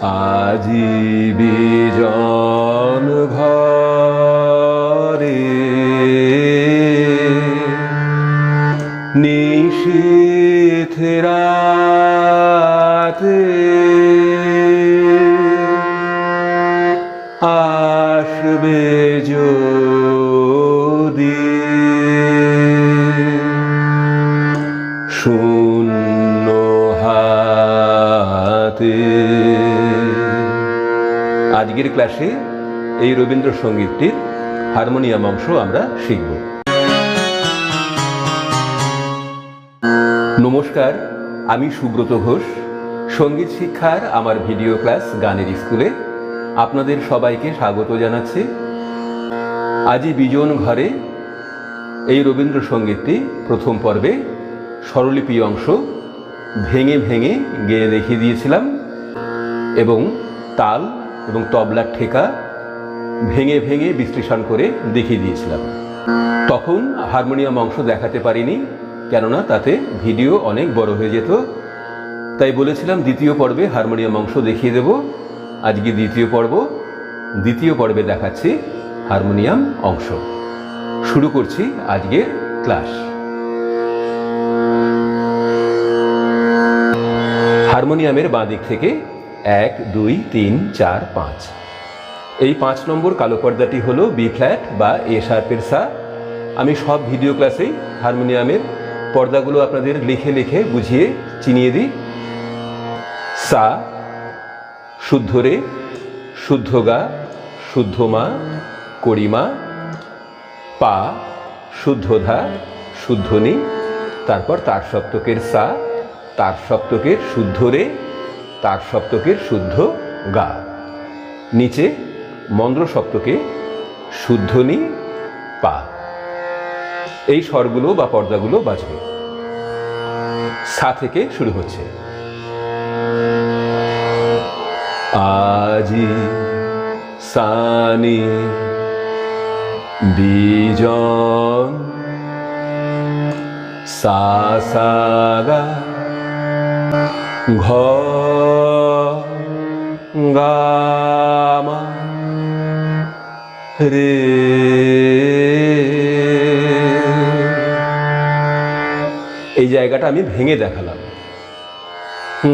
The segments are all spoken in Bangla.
আজি বিজন ঘরে নিশীথ আজকের ক্লাসে এই রবীন্দ্রসঙ্গীতটির হারমোনিয়াম অংশ আমরা শিখব। নমস্কার, আমি সুব্রত ঘোষ। সংগীত শিক্ষার আমার ভিডিও ক্লাস গানের স্কুলে আপনাদের সবাইকে স্বাগত জানাচ্ছি। আজই বিজন ঘরে এই রবীন্দ্রসঙ্গীতটি প্রথম পর্বে স্বরলিপি অংশ ভেঙে ভেঙে গেয়ে দেখিয়ে দিয়েছিলাম এবং তাল এবং তবলার ঠেকা ভেঙে ভেঙে বিশ্লেষণ করে দেখিয়ে দিয়েছিলাম। তখন হারমোনিয়াম অংশ দেখাতে পারিনি, কেননা তাতে ভিডিও অনেক বড় হয়ে যেত। তাই বলেছিলাম, দ্বিতীয় পর্বে হারমোনিয়াম অংশ দেখিয়ে দেব। আজকে দ্বিতীয় পর্ব, দ্বিতীয় পর্বে দেখাচ্ছি হারমোনিয়াম অংশ। শুরু করছি আজকের ক্লাস। হারমোনিয়ামের বাঁ দিক থেকে এক, দুই, তিন, চার, পাঁচ। এই পাঁচ নম্বর কালো পর্দাটি হলো বি ফ্ল্যাট বা এ শার্পের সা। আমি সব ভিডিও ক্লাসেই হারমোনিয়ামের পর্দাগুলো আপনাদের লিখে লিখে বুঝিয়ে চিনিয়ে দিই। সা, শুদ্ধ রে, শুদ্ধ গা, শুদ্ধ মা করিমা পা, শুদ্ধ ধা, শুদ্ধ নি। তারপর তার সপ্তকের সা, তার সপ্তকের শুদ্ধ রে তার সপ্তকের শুদ্ধ গা। নিচে মন্দ্র সপ্তকে শুদ্ধ নি পা। এই স্বরগুলো বা পর্দাগুলো বাজবে। সা থেকে শুরু হচ্ছে। আজি সানি বিজন সাসাগা ঘ গামা রে। এই জায়গাটা আমি ভেঙে দেখালাম।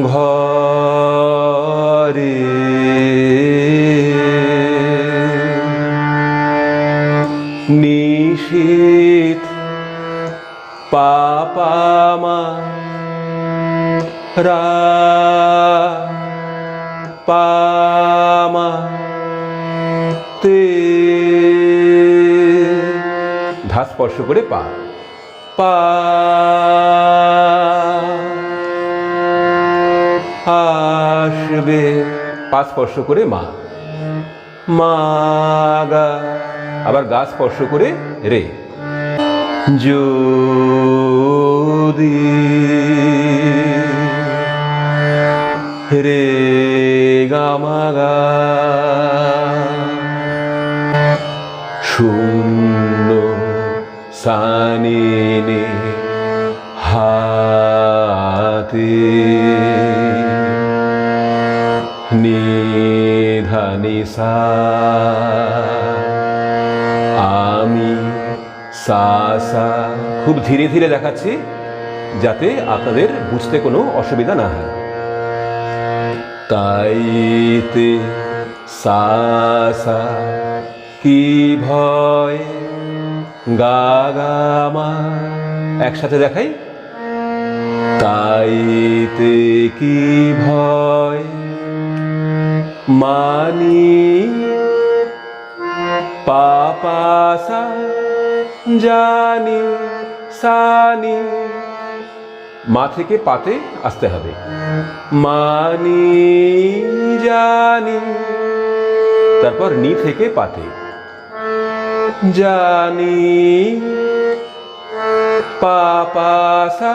ঘরে। নিশীত পাপামা রা পামা তে ধা স্পর্শ করে পা। পা, আসবে। পা স্পর্শ করে মা। মা গা। আবার গা স্পর্শ করে রে। যদি গামা শূন্য সানি নে হাতে নিধানি সা আমি সা সা খুব ধীরে ধীরে দেখাচ্ছি যাতে আপনাদের বুঝতে কোনো অসুবিধা না হয় তাইতে সা সা কি ভয়? গা গা একসাথে দেখাই। তাইতে কি ভয়? মানি পাপাসা, জানি সানি মা থেকে পাতে আসতে হবে মানি জানি তারপর নি থেকে পাতে জানি পাপাসা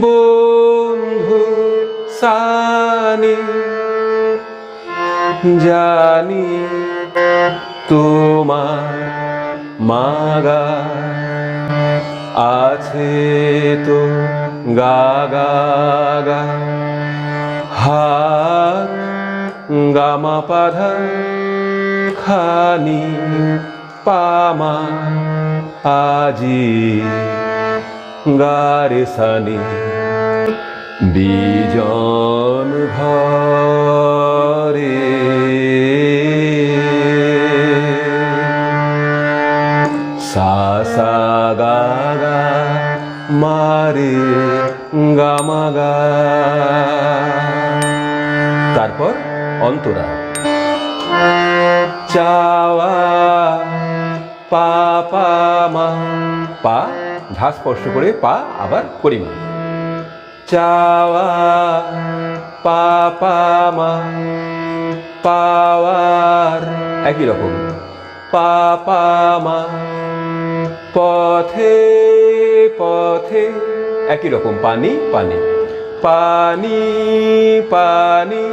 বন্ধু সানি জানি তোমার মাগা আছে তো গা গা গা। হাত গামা পাধা খানি পামা আজি গারে সানি। বিজন ঘরে সা সা গা গা মারে গা তারপর অন্তরা চাওয়া পা পা মা পা ধা স্পর্শ করে পা আবার পরিমা চাওয়া পা পা মা পাওয়ার একই রকম পা পা মা পথে পথে, একই রকম পানি পানি। পানি পানি।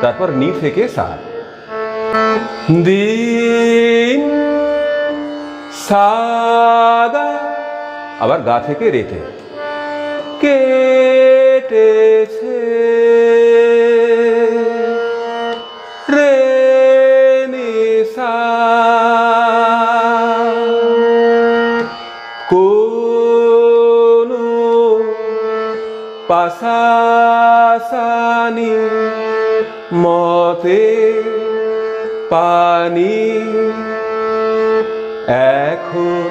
তারপর নি থেকে সা দিন সাগা আবার গা থেকে রেতে। কেটেছে পাশাসানি মতে পানি। এখন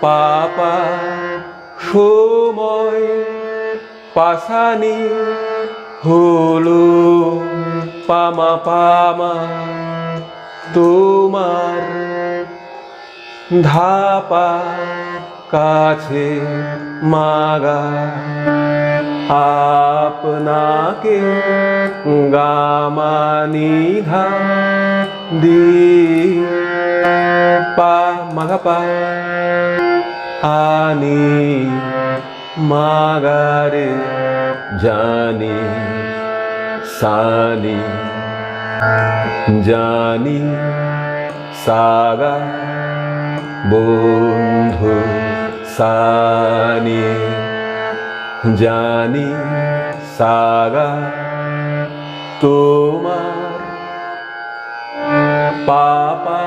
পাপা সময় পাশানি হলো পামা পামা তোমার ধাপা কাছে মাগা আপনাকে গামানিধা দি পা মাঘা পা আনি মাগারে জানি সানি জানি সাগা বন্ধু সানি জানি সাগা তোমার পাপা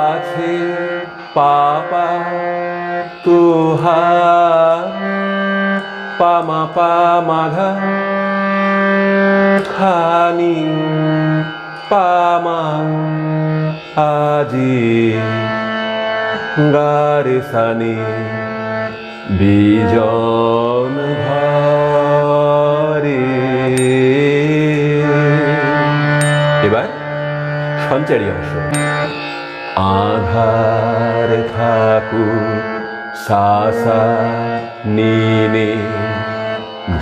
আছে পাপা তুহার পামা পামাধা খানি পামা আজি। গারে সানি, বিজন ঘরে এবার সঞ্চারী অংশ আধার থাকু সাসা নিনে,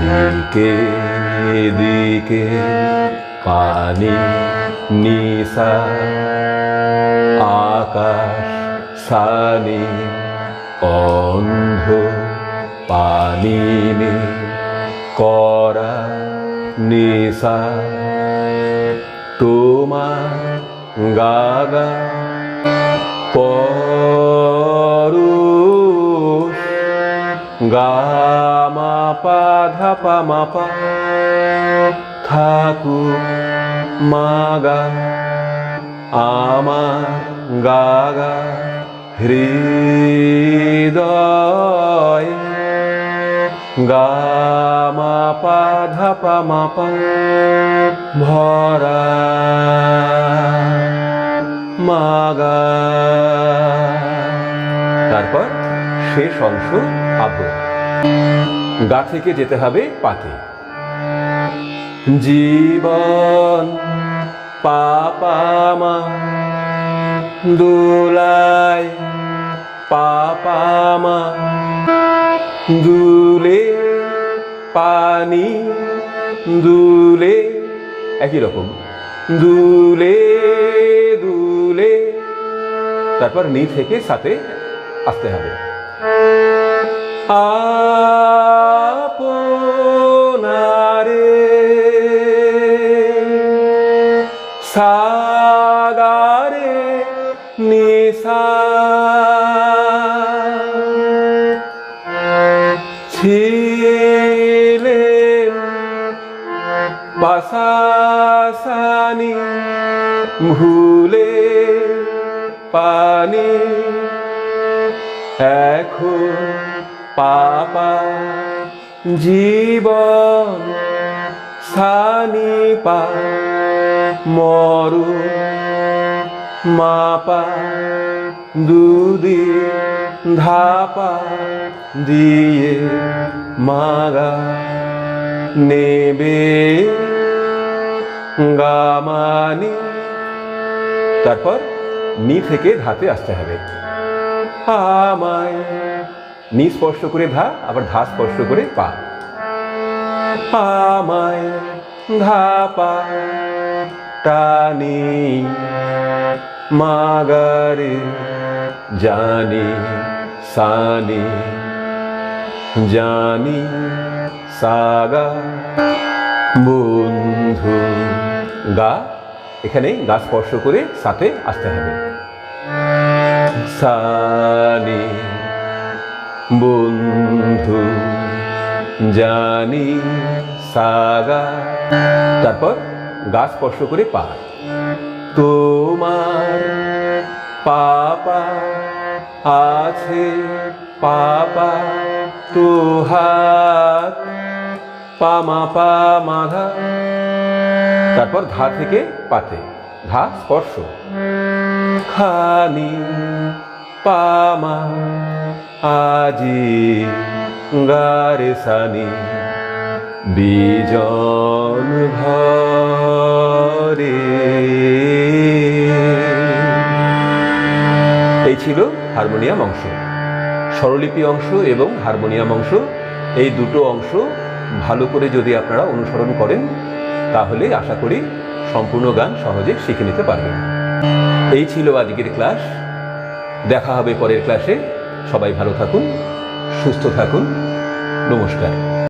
দিকে দিকে পানি নিসা, আকাশ সানি অন্ধ পানি নে করা নিসা তোমার গাগা পরুষ গামা পাধা পামাপা থাকু মাগা, আমার গাগা। হৃদয় গামা পাধা পামাপা ভরা মাগা। তারপর শেষ অংশ আব গা থেকে যেতে হবে পাতে জীবন পাপামা দোলায় পাপামা দুলে পানি, দুলে একই রকম, দুলে দুলে। তারপর নি থেকে সাথে আসতে হবে। আপনারে ছিলেন সানি ভুলে পানি। এখন পাপা জীবন সানি পা মরু মাপা দুদি ধাপা দিয়ে মাগা নেবে গামানি। তারপর নি থেকে ধাতে আসতে হবে। আমায় নি স্পর্শ করে ধা, আবার ধা স্পর্শ করে পা। আমায় ধাপা টানি মাগারে। জানি, সানি, জানি, সাগা, বন্ধু, গা। এখানে গা স্পর্শ করে সাথে আসতে হবে। সানি, বন্ধু, জানি, সাগা। তারপর গা স্পর্শ করে পা। তোমার পাপা আছে পাপা তো হাত, পামা পা মাধা। তারপর ধা থেকে পাতে, ধা স্পর্শ। খানি পামা, আজি গারে সানি। বিজন ভরে। এই ছিল হারমোনিয়াম অংশ। স্বরলিপি অংশ এবং হারমোনিয়াম অংশ। এই দুটো অংশ ভালো করে যদি আপনারা অনুসরণ করেন, তাহলে আশা করি সম্পূর্ণ গান সহজে শিখে নিতে পারবেন। এই ছিল আজকের ক্লাস। দেখা হবে পরের ক্লাসে। সবাই ভালো থাকুন, সুস্থ থাকুন। নমস্কার।